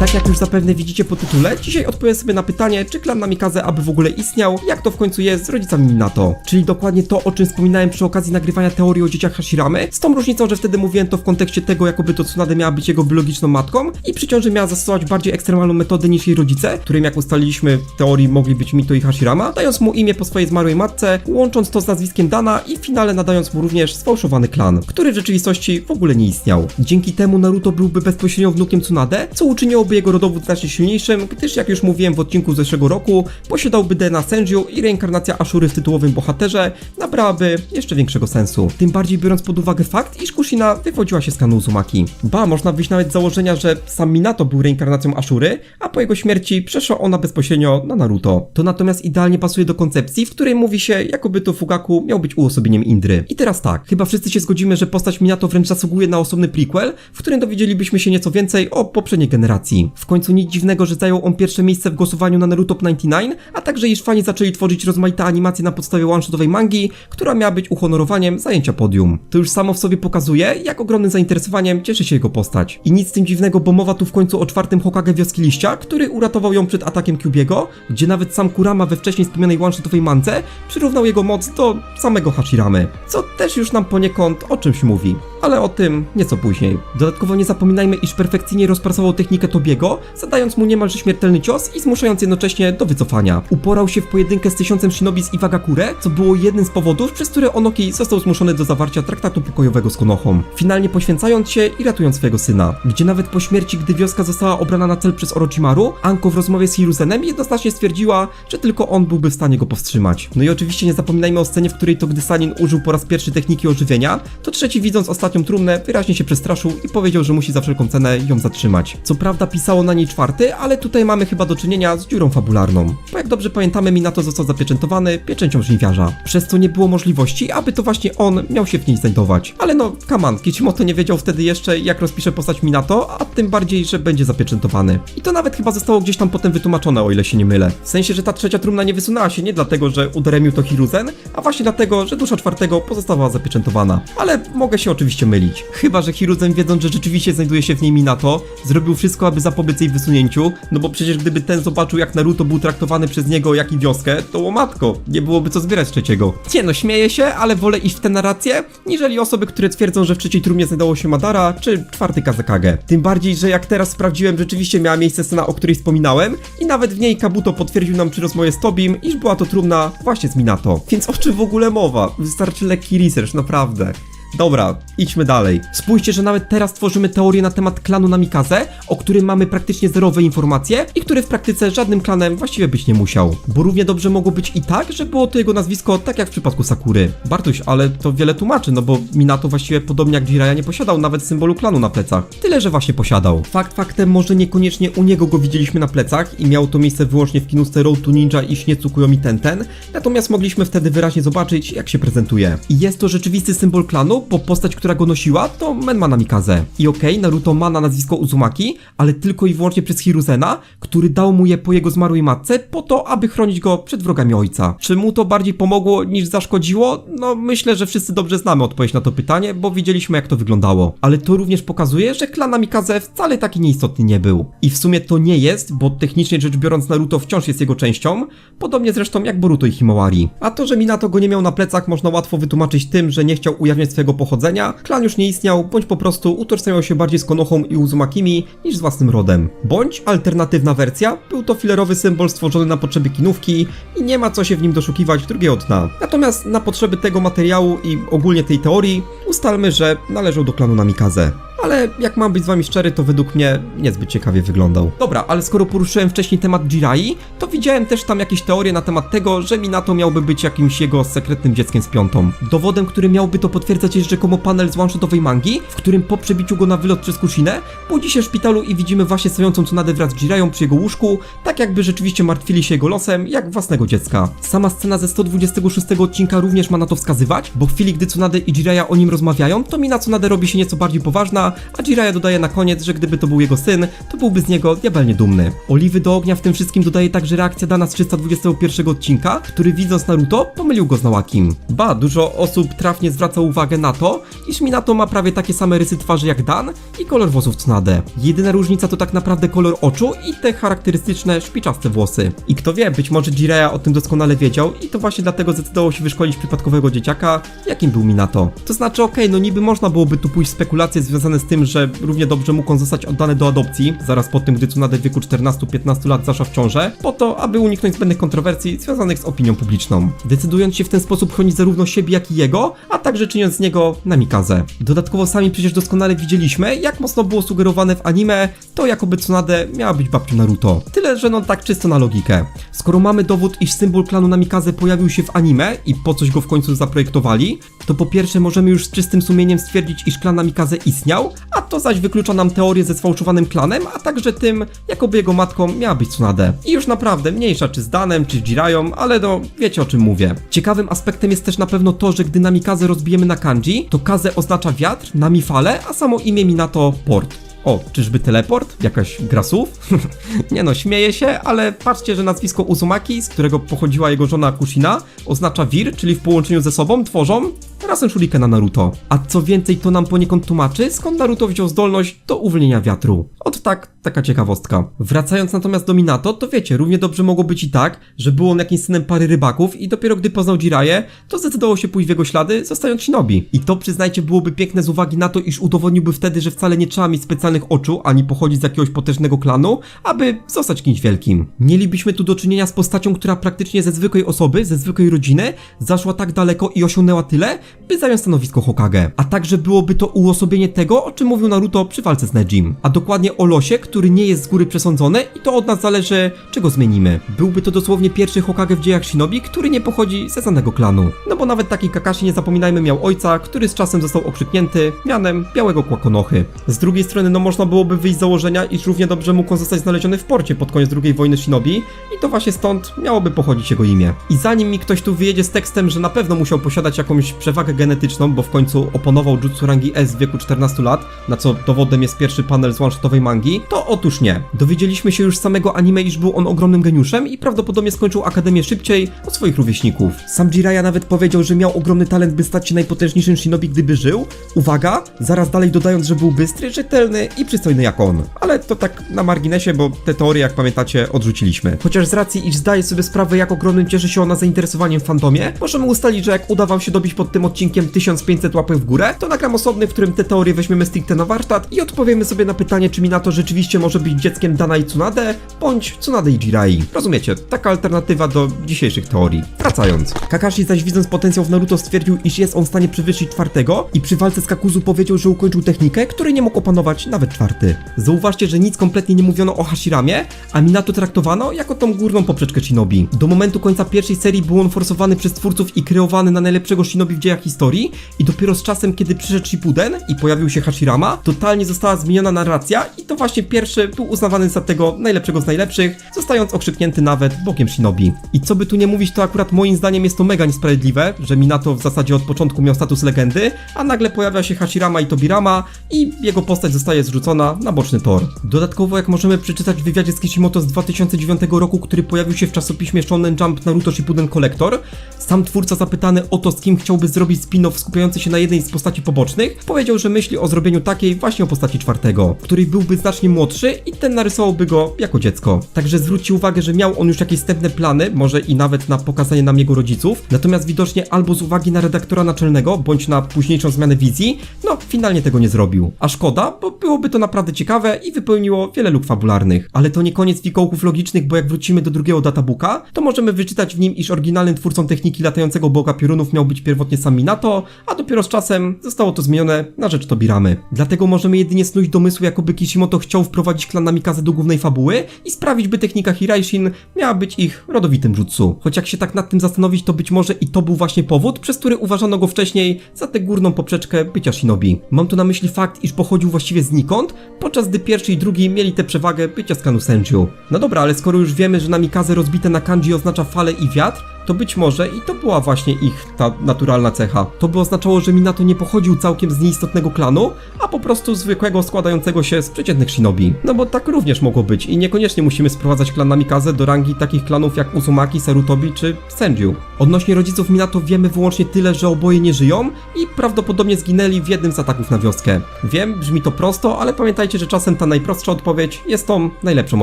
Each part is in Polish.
Tak jak już zapewne widzicie po tytule, dzisiaj odpowiem sobie na pytanie, czy klan Namikaze aby w ogóle istniał, jak to w końcu jest z rodzicami Minato. Czyli dokładnie to, o czym wspominałem przy okazji nagrywania teorii o dzieciach Hashiramy, z tą różnicą, że wtedy mówiłem to w kontekście tego, jakoby to Tsunade miała być jego biologiczną matką i przy ciąży miała zastosować bardziej ekstremalną metodę niż jej rodzice, którym jak ustaliliśmy w teorii mogli być Mito i Hashirama, dając mu imię po swojej zmarłej matce, łącząc to z nazwiskiem Dana i w finale nadając mu również sfałszowany klan, który w rzeczywistości w ogóle nie istniał. Dzięki temu Naruto byłby bezpośrednio wnukiem Tsunade, co uczyniłoby jego rodowód znacznie silniejszym, gdyż jak już mówiłem w odcinku z zeszłego roku, posiadałby DNA Senju i reinkarnacja Ashury w tytułowym bohaterze nabrałaby jeszcze większego sensu. Tym bardziej biorąc pod uwagę fakt, iż Kushina wywodziła się z klanu Uzumaki. Ba, można wyjść nawet z założenia, że sam Minato był reinkarnacją Ashury, a po jego śmierci przeszła ona bezpośrednio na Naruto. To natomiast idealnie pasuje do koncepcji, w której mówi się, jakoby to Fugaku miał być uosobieniem Indry. I teraz tak, chyba wszyscy się zgodzimy, że postać Minato wręcz zasługuje na osobny prequel, w którym dowiedzielibyśmy się nieco więcej o poprzedniej generacji. W końcu nic dziwnego, że zajął on pierwsze miejsce w głosowaniu na Naruto 99, a także iż fani zaczęli tworzyć rozmaite animacje na podstawie one-shotowej mangi, która miała być uhonorowaniem zajęcia podium. To już samo w sobie pokazuje, jak ogromnym zainteresowaniem cieszy się jego postać. I nic z tym dziwnego, bo mowa tu w końcu o czwartym Hokage Wioski Liścia, który uratował ją przed atakiem Kyubiego, gdzie nawet sam Kurama we wcześniej wspomnianej one-shotowej mance przyrównał jego moc do samego Hashiramy, co też już nam poniekąd o czymś mówi. Ale o tym nieco później. Dodatkowo nie zapominajmy, iż perfekcyjnie rozpracował technikę Tobiego, zadając mu niemalże śmiertelny cios i zmuszając jednocześnie do wycofania. Uporał się w pojedynkę z tysiącem shinobi z Iwagakure, co było jednym z powodów, przez które Onoki został zmuszony do zawarcia traktatu pokojowego z Konohą. Finalnie poświęcając się i ratując swojego syna. Gdzie nawet po śmierci, gdy wioska została obrana na cel przez Orochimaru, Anko w rozmowie z Hiruzenem jednoznacznie stwierdziła, że tylko on byłby w stanie go powstrzymać. No i oczywiście nie zapominajmy o scenie, w której to gdy Sanin użył po raz pierwszy techniki ożywienia, to trzeci widząc ostatnią trumnę wyraźnie się przestraszył i powiedział, że musi za wszelką cenę ją zatrzymać. Co prawda pisało na niej czwarty, ale tutaj mamy chyba do czynienia z dziurą fabularną. Bo jak dobrze pamiętamy, Minato został zapieczętowany pieczęcią żniwiarza. Przez co nie było możliwości, aby to właśnie on miał się w niej znajdować. Ale no, kaman, Kishimoto nie wiedział wtedy jeszcze, jak rozpisze postać Minato, a tym bardziej, że będzie zapieczętowany. I to nawet chyba zostało gdzieś tam potem wytłumaczone, o ile się nie mylę. W sensie, że ta trzecia trumna nie wysunęła się nie dlatego, że udaremił to Hiruzen, a właśnie dlatego, że dusza czwartego pozostawała zapieczętowana. Ale mogę się oczywiście mylić. Chyba, że Hiruzen wiedząc, że rzeczywiście znajduje się w niej Minato, zrobił wszystko, aby zapobiec jej wysunięciu, no bo przecież gdyby ten zobaczył, jak Naruto był traktowany przez niego, jak i wioskę, to łomatko, nie byłoby co zbierać trzeciego. Nie no, śmieję się, ale wolę iść w tę narrację, niżeli osoby, które twierdzą, że w trzeciej trumnie znajdowało się Madara, czy czwarty Kazekage. Tym bardziej, że jak teraz sprawdziłem, rzeczywiście miała miejsce scena, o której wspominałem i nawet w niej Kabuto potwierdził nam przy rozmowie z Tobim, iż była to trumna właśnie z Minato. Więc o czym w ogóle mowa? Wystarczy lekki research, naprawdę. Dobra, idźmy dalej. Spójrzcie, że nawet teraz tworzymy teorię na temat klanu Namikaze, o którym mamy praktycznie zerowe informacje i który w praktyce żadnym klanem właściwie być nie musiał. Bo równie dobrze mogło być i tak, że było to jego nazwisko tak jak w przypadku Sakury. Bartuś, ale to wiele tłumaczy, no bo Minato właściwie podobnie jak Jiraiya nie posiadał nawet symbolu klanu na plecach. Tyle, że właśnie posiadał. Fakt faktem, może niekoniecznie u niego go widzieliśmy na plecach i miało to miejsce wyłącznie w kinusce Road to Ninja i Śniecu Kuyomi Tenten, natomiast mogliśmy wtedy wyraźnie zobaczyć, jak się prezentuje. I jest to rzeczywisty symbol klanu, bo postać, która go nosiła, to Menma Namikaze. I okej, okay, Naruto ma na nazwisko Uzumaki, ale tylko i wyłącznie przez Hiruzena, który dał mu je po jego zmarłej matce, po to, aby chronić go przed wrogami ojca. Czy mu to bardziej pomogło niż zaszkodziło? No, myślę, że wszyscy dobrze znamy odpowiedź na to pytanie, bo widzieliśmy, jak to wyglądało. Ale to również pokazuje, że klan Namikaze wcale taki nieistotny nie był. I w sumie to nie jest, bo technicznie rzecz biorąc Naruto wciąż jest jego częścią, podobnie zresztą jak Boruto i Himawari. A to, że Minato go nie miał na plecach, można łatwo wytłumaczyć tym, że nie chciał ujawniać swojego pochodzenia, klan już nie istniał, bądź po prostu utożsamiał się bardziej z Konohą i Uzumakimi niż z własnym rodem. Bądź alternatywna wersja, był to filerowy symbol stworzony na potrzeby kinówki i nie ma co się w nim doszukiwać drugiego dna. Natomiast na potrzeby tego materiału i ogólnie tej teorii ustalmy, że należał do klanu Namikaze ale jak mam być z wami szczery, to według mnie niezbyt ciekawie wyglądał. Dobra, ale skoro poruszyłem wcześniej temat Jirai, to widziałem też tam jakieś teorie na temat tego, że Minato miałby być jakimś jego sekretnym dzieckiem z piątą. Dowodem, który miałby to potwierdzać jest rzekomo panel z one-shotowej mangi, w którym po przebiciu go na wylot przez Kushinę, budzi się w szpitalu i widzimy właśnie stojącą Tsunadę wraz z Jiraią przy jego łóżku, tak jakby rzeczywiście martwili się jego losem, jak własnego dziecka. Sama scena ze 126 odcinka również ma na to wskazywać, bo w chwili, gdy Tsunade i Jiraiya o nim rozmawiają, to mina Tsunade robi się nieco bardziej poważna, a Jiraiya dodaje na koniec, że gdyby to był jego syn, to byłby z niego diabelnie dumny. Oliwy do ognia w tym wszystkim dodaje także reakcja dana z 321 odcinka, który widząc Naruto pomylił go z Nałakim. Ba, dużo osób trafnie zwraca uwagę na to, iż Minato ma prawie takie same rysy twarzy jak Dan i kolor włosów Tsunade. Jedyna różnica to tak naprawdę kolor oczu i te charakterystyczne szpiczaste włosy. I kto wie, być może Jiraiya o tym doskonale wiedział i to właśnie dlatego zdecydował się wyszkolić przypadkowego dzieciaka, jakim był Minato. To znaczy, okej, no niby można byłoby tu pójść w spekulacje związane z tym, że równie dobrze mógł on zostać oddany do adopcji, zaraz po tym, gdy Tsunade w wieku 14-15 lat zaszła w ciążę, po to, aby uniknąć zbędnych kontrowersji związanych z opinią publiczną. Decydując się w ten sposób chronić zarówno siebie, jak i jego, a także czyniąc z niego namikazę. Dodatkowo sami przecież doskonale widzieliśmy, jak mocno było sugerowane w anime to, jakoby Tsunade miała być babcią Naruto. Tyle, że no tak czysto na logikę. Skoro mamy dowód, iż symbol klanu Namikaze pojawił się w anime i po coś go w końcu zaprojektowali, to po pierwsze możemy już z czystym sumieniem stwierdzić, iż klan Namikaze istniał, a to zaś wyklucza nam teorię ze sfałszowanym klanem, a także tym, jakoby jego matką miała być Tsunade. I już naprawdę mniejsza czy z Danem, czy z Jiraią, ale no wiecie o czym mówię. Ciekawym aspektem jest też na pewno to, że gdy Namikaze rozbijemy na kanji, to Kaze oznacza wiatr, Nami fale, a samo imię Minato port. O, czyżby teleport? Jakaś gra słów? nie no, śmieję się, ale patrzcie, że nazwisko Uzumaki, z którego pochodziła jego żona Kushina, oznacza wir, czyli w połączeniu ze sobą tworzą razem Shurikena Naruto. A co więcej, to nam poniekąd tłumaczy, skąd Naruto wziął zdolność do uwolnienia wiatru. Od tak, taka ciekawostka. Wracając natomiast do Minato, to wiecie, równie dobrze mogło być i tak, że był on jakimś synem pary rybaków i dopiero gdy poznał Jiraiya, to zdecydował się pójść w jego ślady, zostając Shinobi. I to przyznajcie byłoby piękne z uwagi na to, iż udowodniłby wtedy, że wcale nie trzeba mieć specjalnych oczu, ani pochodzić z jakiegoś potężnego klanu, aby zostać kimś wielkim. Mielibyśmy tu do czynienia z postacią, która praktycznie ze zwykłej osoby, ze zwykłej rodziny, zaszła tak daleko i osiągnęła tyle, by zająć stanowisko Hokage. A także byłoby to uosobienie tego, o czym mówił Naruto przy walce z Nejim. A dokładnie o losie, który nie jest z góry przesądzony i to od nas zależy, czego zmienimy. Byłby to dosłownie pierwszy Hokage w dziejach Shinobi, który nie pochodzi ze znanego klanu. No bo nawet taki Kakashi, nie zapominajmy, miał ojca, który z czasem został okrzyknięty mianem Białego Kłakonochy. Z drugiej strony, no można byłoby wyjść z założenia, iż równie dobrze mógł on zostać znaleziony w porcie pod koniec II wojny Shinobi i to właśnie stąd miałoby pochodzić jego imię. I zanim mi ktoś tu wyjedzie z tekstem, że na pewno musiał posiadać jakąś przewagę genetyczną, bo w końcu oponował jutsu rangi S w wieku 14 lat, na co dowodem jest pierwszy panel z one-shotowej mangi, to otóż nie. Dowiedzieliśmy się już z samego anime, iż był on ogromnym geniuszem i prawdopodobnie skończył akademię szybciej od swoich rówieśników. Sam Jiraiya nawet powiedział, że miał ogromny talent, by stać się najpotężniejszym shinobi, gdyby żył. Uwaga, zaraz dalej dodając, że był bystry, rzetelny i przystojny jak on. Ale to tak na marginesie, bo te teorie, jak pamiętacie, odrzuciliśmy. Chociaż z racji, iż zdaje sobie sprawę, jak ogromnym cieszy się ona zainteresowaniem w fandomie, możemy ustalić, że jak uda wam się dobić pod tym odcinkiem 1500 łapek w górę, to nagram osobny, w którym te teorie weźmiemy stricte na warsztat i odpowiemy sobie na pytanie, czy Minato rzeczywiście może być dzieckiem Dana i Tsunade, bądź Tsunade i Jirai. Rozumiecie, taka alternatywa do dzisiejszych teorii. Wracając. Kakashi zaś widząc potencjał w Naruto stwierdził, iż jest on w stanie przewyższyć czwartego i przy walce z Kakuzu powiedział, że ukończył technikę, której nie mógł opanować nawet czwarty. Zauważcie, że nic kompletnie nie mówiono o Hashiramie, a Minato traktowano jako tą górną poprzeczkę Shinobi. Do momentu końca pierwszej serii był on forsowany przez twórców i kreowany na najlepszego Shinobi w dziejach historii i dopiero z czasem, kiedy przyszedł Shippuden i pojawił się Hashirama, totalnie została zmieniona narracja i to właśnie pierwszy był uznawany za tego najlepszego z najlepszych, zostając okrzyknięty nawet Bogiem Shinobi. I co by tu nie mówić, to akurat moim zdaniem jest to mega niesprawiedliwe, że Minato w zasadzie od początku miał status legendy, a nagle pojawia się Hashirama i Tobirama i jego postać zostaje zrzucona na boczny tor. Dodatkowo, jak możemy przeczytać w wywiadzie z Kishimoto z 2009 roku, który pojawił się w czasopiśmie Shonen Jump Naruto Shippuden Collector, sam twórca zapytany o to, z kim chciałby zrobić spin-off skupiający się na jednej z postaci pobocznych, powiedział, że myśli o zrobieniu takiej właśnie o postaci czwartego, w której byłby znacznie młodszy i ten narysowałby go jako dziecko. Także zwróćcie uwagę, że miał on już jakieś wstępne plany, może i nawet na pokazanie nam jego rodziców, natomiast widocznie albo z uwagi na redaktora naczelnego, bądź na późniejszą zmianę wizji, no finalnie tego nie zrobił. A szkoda, bo byłoby to naprawdę ciekawe i wypełniło wiele luk fabularnych. Ale to nie koniec fikołków logicznych, bo jak wrócimy do drugiego databooka, to możemy wyczytać w nim, iż oryginalnym twórcą techniki latającego boga piorunów miał być pierwotnie sam Minato, a dopiero z czasem zostało to zmienione na rzecz Tobiramy. Dlatego możemy jedynie snuć domysły, jakoby Kishimoto chciał wprowadzić klan Namikaze do głównej fabuły i sprawić, by technika Hiraishin miała być ich rodowitym jutsu. Choć jak się tak nad tym zastanowić, to być może i to był właśnie powód, przez który uważano go wcześniej za tę górną poprzeczkę bycia shinobi. Mam tu na myśli fakt, iż pochodził właściwie znikąd, podczas gdy pierwszy i drugi mieli tę przewagę bycia z klanu Senju. No dobra, ale skoro już wiemy, że Namikaze rozbite na kanji oznacza falę i wiatr, to być może i to była właśnie ich ta naturalna cecha. To by oznaczało, że Minato nie pochodził całkiem z nieistotnego klanu, a po prostu zwykłego składającego się z przeciętnych shinobi. No bo tak również mogło być i niekoniecznie musimy sprowadzać klan Namikaze do rangi takich klanów jak Uzumaki, Sarutobi czy Senju. Odnośnie rodziców Minato wiemy wyłącznie tyle, że oboje nie żyją i prawdopodobnie zginęli w jednym z ataków na wioskę. Wiem, brzmi to prosto, ale pamiętajcie, że czasem ta najprostsza odpowiedź jest tą najlepszą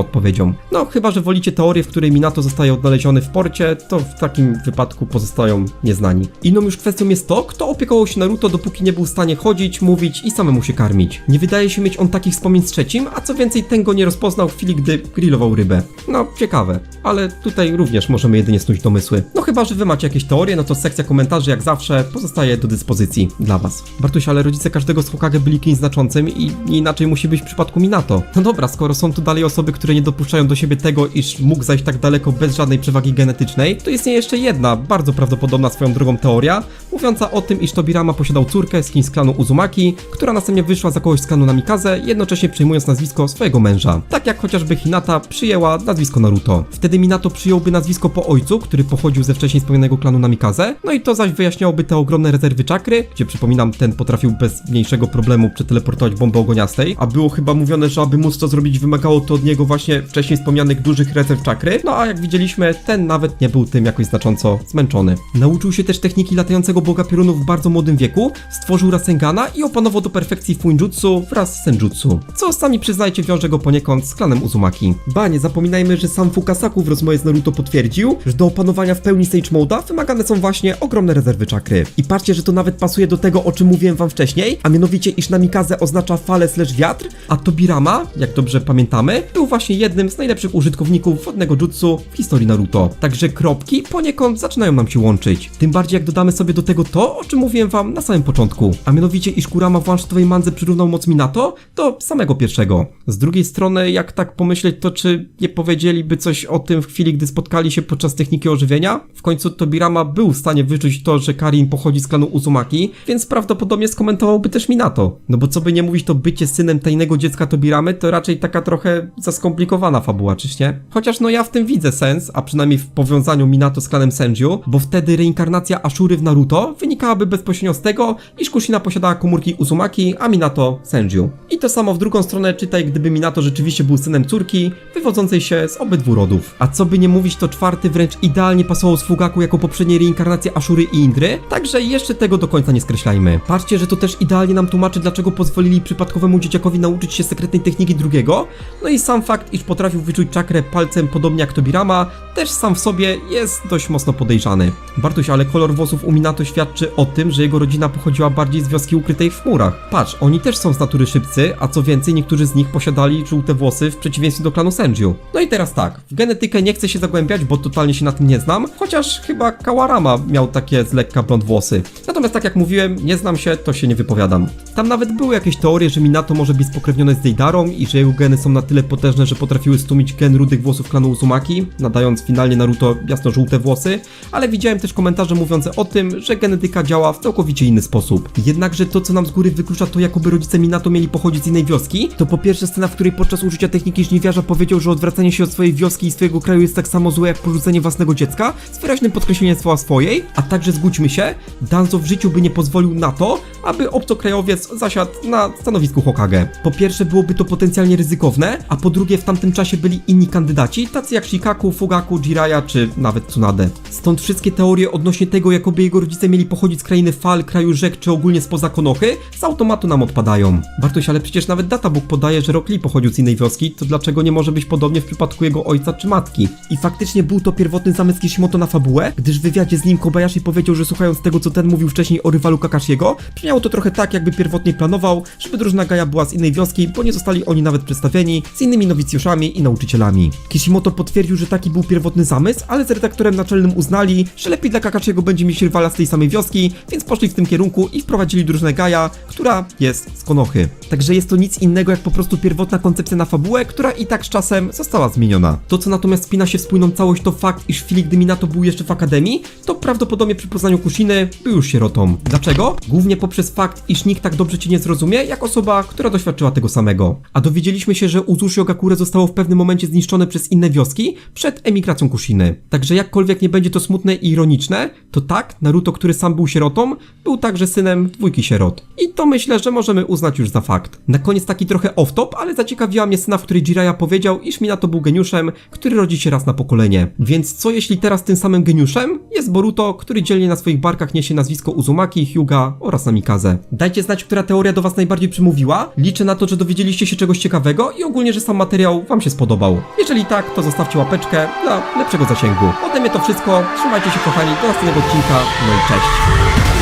odpowiedzią. No, chyba, że wolicie teorię, w której Minato zostaje odnaleziony w porcie, to w takim wypadku pozostają nieznani. Inną już kwestią jest to, kto opiekował się Naruto, dopóki nie był w stanie chodzić, mówić i samemu się karmić. Nie wydaje się mieć on takich wspomnień z trzecim, a co więcej, ten go nie rozpoznał w chwili, gdy grillował rybę. No, ciekawe, ale tutaj również możemy jedynie snuć domysły. No chyba, że wy macie jakieś teorie, no to sekcja komentarzy jak zawsze pozostaje do dyspozycji dla was. Bartuś, ale rodzice każdego z Hokage byli kimś znaczącym i inaczej musi być w przypadku Minato. No dobra, skoro są tu dalej osoby, które nie dopuszczają do siebie tego, iż mógł zajść tak daleko bez żadnej przewagi genetycznej, to istnieje jeszcze jedna, bardzo prawdopodobna swoją drogą teoria, mówiąca o tym, iż Tobirama posiadał córkę z kimś z klanu Uzumaki, która następnie wyszła za kogoś z klanu Namikaze, jednocześnie przyjmując nazwisko swojego męża. Tak jak chociażby Hinata przyjęła nazwisko Naruto. Wtedy Minato przyjąłby nazwisko po ojcu, który pochodził ze wcześniej klanu Namikaze, no i to zaś wyjaśniałoby te ogromne rezerwy czakry, gdzie przypominam, ten potrafił bez mniejszego problemu przeteleportować bombę ogoniastej, a było chyba mówione, że aby móc to zrobić wymagało to od niego właśnie wcześniej wspomnianych dużych rezerw czakry, no a jak widzieliśmy, ten nawet nie był tym jakoś znacząco zmęczony. Nauczył się też techniki latającego boga piorunów w bardzo młodym wieku, stworzył Rasengana i opanował do perfekcji Fuinjutsu wraz z Senjutsu, co sami przyznajcie wiąże go poniekąd z klanem Uzumaki. Ba, nie zapominajmy, że sam Fukasaku w rozmowie z Naruto potwierdził, że do opanowania w pełni Sage Wymagane są właśnie ogromne rezerwy czakry. I patrzcie, że to nawet pasuje do tego, o czym mówiłem wam wcześniej, a mianowicie iż Namikaze oznacza falę slash wiatr, a Tobirama, jak dobrze pamiętamy, był właśnie jednym z najlepszych użytkowników wodnego jutsu w historii Naruto. Także kropki poniekąd zaczynają nam się łączyć. Tym bardziej jak dodamy sobie do tego to, o czym mówiłem wam na samym początku, a mianowicie iż Kurama w one mandze przyrównał moc Minato do samego pierwszego. Z drugiej strony, jak tak pomyśleć, to czy nie powiedzieliby coś o tym w chwili, gdy spotkali się podczas techniki ożywienia? W końcu Tobirama był w stanie wyczuć to, że Karin pochodzi z klanu Uzumaki, więc prawdopodobnie skomentowałby też Minato. No bo co by nie mówić, to bycie synem tajnego dziecka Tobiramy to raczej taka trochę za skomplikowana fabuła, czyż nie? Chociaż no ja w tym widzę sens, a przynajmniej w powiązaniu Minato z klanem Senju, bo wtedy reinkarnacja Ashury w Naruto wynikałaby bezpośrednio z tego, iż Kushina posiadała komórki Uzumaki, a Minato Senju. I to samo w drugą stronę czytaj, gdyby Minato rzeczywiście był synem córki, wywodzącej się z obydwu rodów. A co by nie mówić, to czwarty wręcz idealnie pasował z Fugaku jako poprzednie reinkarnacje Ashury i Indry, także jeszcze tego do końca nie skreślajmy. Patrzcie, że to też idealnie nam tłumaczy, dlaczego pozwolili przypadkowemu dzieciakowi nauczyć się sekretnej techniki drugiego, no i sam fakt, iż potrafił wyczuć czakrę palcem podobnie jak Tobirama, też sam w sobie jest dość mocno podejrzany. Bartuś, ale kolor włosów u Minato świadczy o tym, że jego rodzina pochodziła bardziej z wioski ukrytej w chmurach. Patrz, oni też są z natury szybcy, a co więcej, niektórzy z nich posiadali żółte włosy w przeciwieństwie do klanu Senju. No i teraz tak, w genetykę nie chcę się zagłębiać, bo totalnie się na tym nie znam, chociaż chyba Kawarama miał takie z lekka blond włosy. Natomiast tak jak mówiłem, nie znam się, to się nie wypowiadam. Tam nawet były jakieś teorie, że Minato może być spokrewnione z Deidarą i że jego geny są na tyle potężne, że potrafiły stłumić gen rudych włosów klanu Uzumaki, nadając finalnie Naruto jasno-żółte włosy, ale widziałem też komentarze mówiące o tym, że genetyka działa w całkowicie inny sposób. Jednakże to, co nam z góry wyklucza to, jakoby rodzice Minato mieli pochodzić z innej wioski, to po pierwsze scena, w której podczas użycia techniki żniwiarza powiedział, że odwracanie się od swojej wioski i swojego kraju jest tak samo złe jak porzucenie własnego dziecka, z wyraźnym podkreśleniem słowa swojej, a także zgódźmy się, Danzo w życiu by nie pozwolił na to, aby obcokrajowiec zasiadł na stanowisku Hokage. Po pierwsze byłoby to potencjalnie ryzykowne, a po drugie w tamtym czasie byli inni kandydaci, tacy jak Shikaku, Fugaku, Jiraiya czy nawet Tsunade. Stąd wszystkie teorie odnośnie tego, jakoby jego rodzice mieli pochodzić z krainy fal, kraju rzek czy ogólnie spoza Konochy, z automatu nam odpadają. Bartoś, ale przecież nawet Databook podaje, że Rock Lee pochodził z innej wioski, to dlaczego nie może być podobnie w przypadku jego ojca czy matki? I faktycznie był to pierwotny zamysł Kishimoto na fabułę, gdyż w wywiadzie z nim Kobayashi powiedział, że słuchając tego, co ten mówił wcześniej o rywalu Kakashiego, brzmiało to trochę tak, jakby pierwotnie planował, żeby drużyna Gaia była z innej wioski, bo nie zostali oni nawet przedstawieni z innymi nowicjuszami i nauczycielami. Kishimoto potwierdził, że taki był pierwotny zamysł, ale z redaktorem naczelnym uznali, że lepiej dla Kakashiego będzie mieć rywala z tej samej wioski, więc poszli w tym kierunku i wprowadzili drużynę Gaia, która jest z Konochy. Także jest to nic innego jak po prostu pierwotna koncepcja na fabułę, która i tak z czasem została zmieniona. To, co natomiast spina się w spójną całość, to fakt, iż w chwili, gdy Minato był jeszcze akademii, to prawdopodobnie przy poznaniu Kushiny był już sierotą. Dlaczego? Głównie poprzez fakt, iż nikt tak dobrze cię nie zrozumie, jak osoba, która doświadczyła tego samego. A dowiedzieliśmy się, że Uzushi Ogakure zostało w pewnym momencie zniszczone przez inne wioski przed emigracją Kushiny. Także jakkolwiek nie będzie to smutne i ironiczne, to tak, Naruto, który sam był sierotą, był także synem dwójki sierot. I to myślę, że możemy uznać już za fakt. Na koniec taki trochę off-top, ale zaciekawiła mnie scena, w której Jiraiya powiedział, iż Minato był geniuszem, który rodzi się raz na pokolenie. Więc co jeśli teraz tym samym geniuszem jest Boruto, który dzielnie na swoich barkach niesie nazwisko Uzumaki, Hyuga oraz Namikaze. Dajcie znać, która teoria do was najbardziej przemówiła. Liczę na to, że dowiedzieliście się czegoś ciekawego i ogólnie, że sam materiał wam się spodobał. Jeżeli tak, to zostawcie łapeczkę dla lepszego zasięgu. Ode mnie to wszystko. Trzymajcie się kochani, do następnego odcinka. No i cześć.